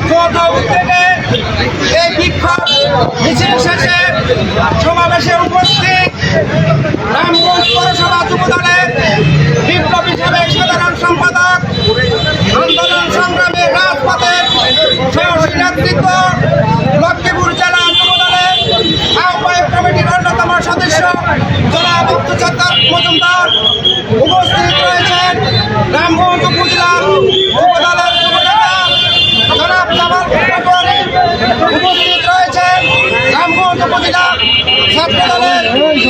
যৌথ উদ্যোগে এই বিক্ষোভ মিছিল শেষে সমাবেশে উপস্থিত রামগঞ্জ পৌরসভা যুবদলের বিপ্লবী সাবেক সাধারণ সম্পাদক, আন্দোলন সংগ্রামে রাজপথের সাহসী নেতৃত্ব, লক্ষ্মীপুর জেলা যুবদলের আহ্বায়ক কমিটির অন্যতম সদস্য জনাব আব্দুল মজুমদার উপস্থিত রয়েছেন রামগঞ্জ উপজেলার উপদলের যুবনেতা জনাব জামাল পাটোয়ারি উপস্থিত রয়েছেন ছাত্রদলের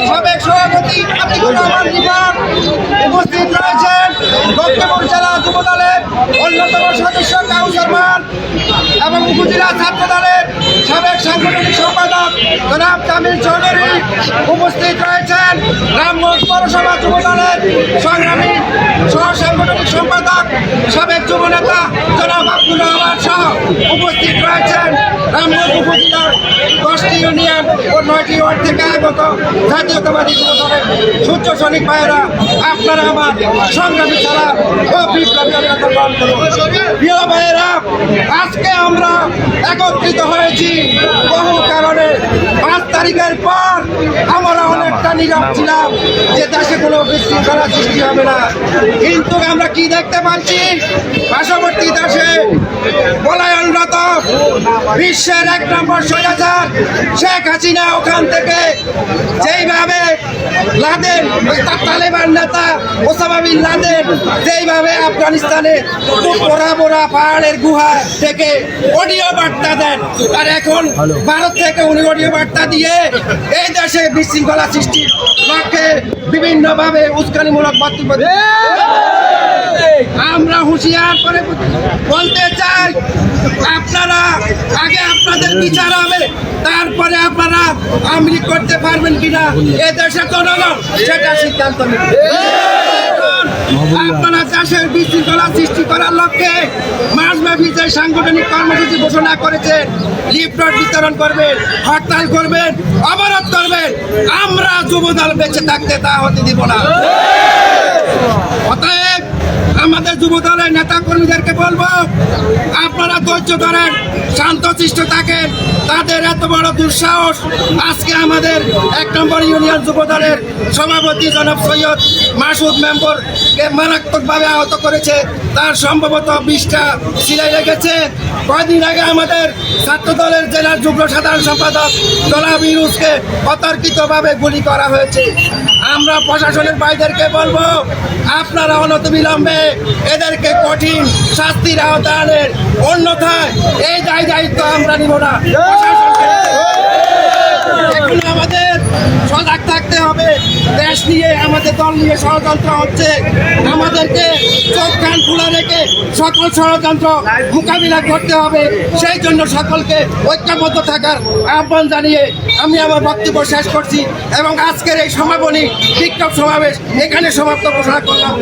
সাবেক সভাপতি আতিকুর রহমান উপস্থিত রয়েছেন লক্ষ্মীপুর জেলা যুবদলের অন্যতম সদস্য কাউসার এবং উপজেলা ছাত্র দলের সাবেক সাংগঠনিক সম্পাদক জনাব তামিল চৌধুরী উপস্থিত রয়েছেন রামগঞ্জ পৌরসভা যুব দলের সংগ্রামী সহ সাংগঠনিক সম্পাদক সাবেক যুব নেতা জনাব আব্দুল রহমান সহ উপস্থিত রয়েছেন রামগঞ্জ দশটি ইউনিয়ন ও নয়টি ওয়ার্ড থেকে আগত জাতীয়তাবাদী যুব দলের সূর্য সৈনিক ভাইয়েরা, আপনারা আমার সংগ্রামী ছাড়া ও বিপ্লবী করুন। প্রিয় ভাইয়েরা আজকে আমরা একত্রিত হয়েছি বহু কারণে। পাঁচ তারিখের পর আমরা অনেকটা নীরব ছিলাম যে দেশে কোনো বিশৃঙ্খলা সৃষ্টি হবে না। কিন্তু আমরা কি দেখতে পাচ্ছি? পার্শ্ববর্তী দেশে পলায়নরত বিশ্বের এক নম্বর স্বৈরাচার শেখ হাসিনা ওখান থেকে যেইভাবে লাদেন তালেবান নেতা ওসামা বিন লাদেন যেইভাবে আফগানিস্তানে পোড়া পোড়া পাহাড়ের গুহা থেকে অডিও বার্তা দেন আর এখন ভারত থেকে উনি অডিও বার্তা দিয়ে এই দেশে বিশৃঙ্খলা সৃষ্টির লক্ষ্যে বিভিন্নভাবে উস্কানিমূলক বক্তব্য। আমরা হুঁশিয়ার করে বলতে চাই আপনারা আগে আপনাদের বিচার হবে তারপরে আপনারা আমলি করতে পারবেন কিনা এ দেশে জনগণ সেটা সিদ্ধান্ত নেবে এখন আপনারা চাষের বিশৃঙ্খলা সৃষ্টি করার লক্ষ্যে মাসব্যাপী যে সাংগঠনিক কর্মসূচি ঘোষণা করেছেন। লিফটট বিতরণ করবেন, হরতাল করবেন, অবরোধ করবেন। আমরা যুবদল বেঁচে থাকতে তা হতে দিব না। অতএব আমাদের যুব দলের নেতা কর্মীদেরকে বলব, আপনারা ধৈর্য ধরেন শান্তশিষ্ট থাকেন। তাদের এত বড় দুঃসাহস। আজকে আমাদের এক নম্বর ইউনিয়ন যুব দলের সভাপতি জনাব সৈয়দ মাসুদ মেম্বরকে মারাত্মকভাবে আহত করেছে। তার সম্ভবত বিশটা সিলাই রেখেছে। কয়দিন আগে আমাদের ছাত্র দলের জেলার যুগ্ম সাধারণ সম্পাদক জনাব ইউনুসকে অতর্কিতভাবে গুলি করা হয়েছে। আমরা প্রশাসনের ভাইদেরকে বলব, আপনারা অনত বিলম্বে এদেরকে কঠিন শাস্তির আওতায় আনেন অন্যথায় এই দায় দায়িত্ব আমরা নিব না। আমাদের দেশ নিয়ে, আমাদের দল নিয়ে ষড়যন্ত্র হচ্ছে। আমাদেরকে চোখ, কান খোলা রেখে সকল ষড়যন্ত্র মোকাবিলা করতে হবে। সেই জন্য সকলকে ঐক্যবদ্ধ থাকার আহ্বান জানিয়ে আমি আমার বক্তব্য শেষ করছি এবং আজকের এই সমাপনী বিক্ষোভ সমাবেশ এখানে সমাপ্ত ঘোষণা করলাম।